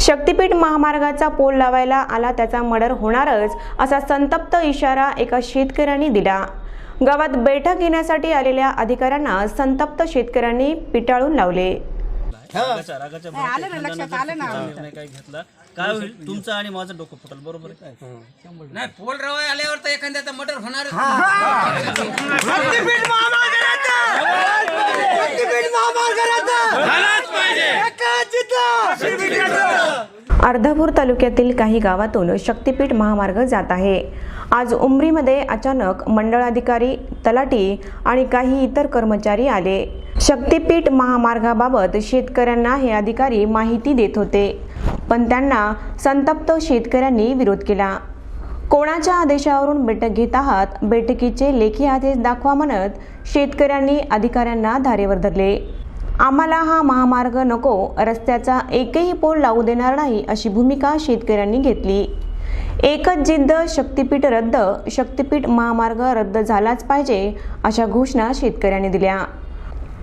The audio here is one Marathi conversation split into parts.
शक्तीपीठ महामार्गाचा पोल लावायला आला त्याचा मर्डर होणारच असा संतप्त इशारा एका शेतकऱ्यांनी दिला. गावात बैठक घेण्यासाठी आलेल्या अधिकाऱ्यांना संतप्त शेतकऱ्यांनी पिटाळून लावले. आलं ना, लक्षात आलं ना. काय घेतला? काय होईल? तुमचं आणि माझं डोकं फुटल बरोबर आहे? नाही पोल रवाय आल्यावर तर एखाद्याचा मर्डर होणार अर्धापूर तालुक्यातील काही गावातून शक्तीपीठ महामार्ग जात आहे. आज उमरीमध्ये अचानक मंडळाधिकारी तलाटी आणि काही इतर कर्मचारी आले. शक्तीपीठ महामार्गाबाबत शेतकऱ्यांना हे अधिकारी माहिती देत होते पण त्यांना संतप्त शेतकऱ्यांनी विरोध केला. कोणाच्या आदेशावरून बैठक घेत आहात? बैठकीचे लेखी आदेश दाखवा म्हणत शेतकऱ्यांनी अधिकाऱ्यांना धारेवर धरले. आम्हाला हा महामार्ग नको रस्त्याचा एकही पोल लावू देणार नाही अशी भूमिका शेतकऱ्यांनी घेतली. एकच जिद्द शक्तीपीठ रद्द शक्तीपीठ महामार्ग रद्द झालाच पाहिजे अशा घोषणा शेतकऱ्यांनी दिल्या.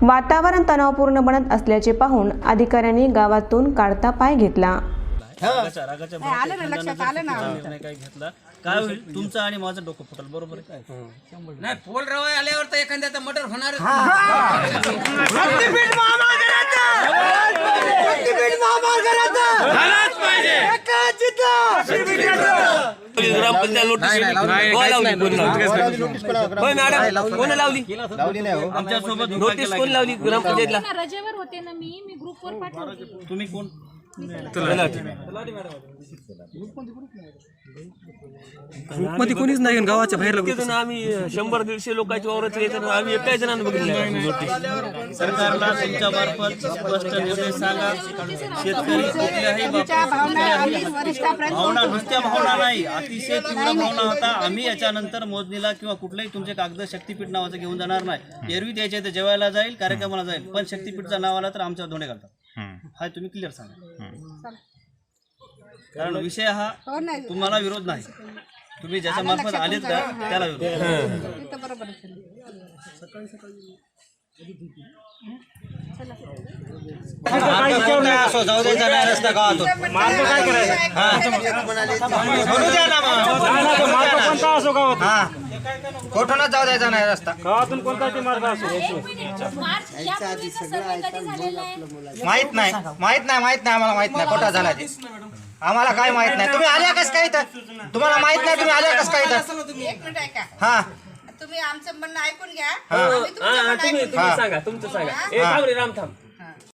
वातावरण तणावपूर्ण बनत असल्याचे पाहून अधिकाऱ्यांनी गावातून काढता पाय घेतला. आलं ना, लक्षात आलं ना. काय घेतला? काय होईल? तुमचं आणि माझं डोकं फुटल बरोबर आहे? नाही पोल रवाय आल्यावर तर एखाद्याचा मर्डर होणार ग्रामपंचायत नोटीस कोण लावली आमच्यासोबत नोटीस कोण लावली? ग्रामपंचायतला रजेवर होते ना मी मी ग्रुपवर पाठवते तुम्ही कोण? मध्ये कोणीच नाही गावाच्या बाहेर तिथून आम्ही शंभर दीडशे लोकांची वावरात येतात आम्ही एका जणांना बघितलं सरकारला तुमच्या मार्फत स्पष्ट निर्णय सांगा. शेतकरी कुठल्याही भावना. नुसत्या भावना नाही अतिशय तीव्र भावना होता. आम्ही याच्यानंतर मोजणीला किंवा कुठलेही तुमचे कागद शक्तीपीठ नावाचं घेऊन जाणार नाही. एरवी द्यायचे ते जेवायला जाईल कार्यक्रमाला जाईल. पण शक्तीपीठचं नाव आला तर आमच्यावर धोंडे घालतात. हा तुम्ही क्लिअर सांगा. कारण विषय हा हो नाही तुम्हाला विरोध नाही. तुम्ही ज्याच्या मार्फत आलेत का त्याला विरोध तिथं बरोबर आहे. कोठूनच जाऊ द्यायचा नाही रस्ता? मार्च यापूर्वीचा सर्वे कधी झालेला आहे? माहीत नाही माहीत नाही माहीत नाही आम्हाला माहीत नाही. कोठा झाला ते? आम्हाला काय माहीत नाही. तुम्ही आल्या कस काय इथं? तुम्हाला माहीत नाही तुम्ही आल्या कस काय इथं? एक मिनिट ऐका. हा. तुम्ही आमचं म्हणणं ऐकून घ्या. आम्ही तुमचं म्हणणं तुम्ही ऐकून तुम्ही सांगा तुमचं सांगा. ए थांब रे राम थांब.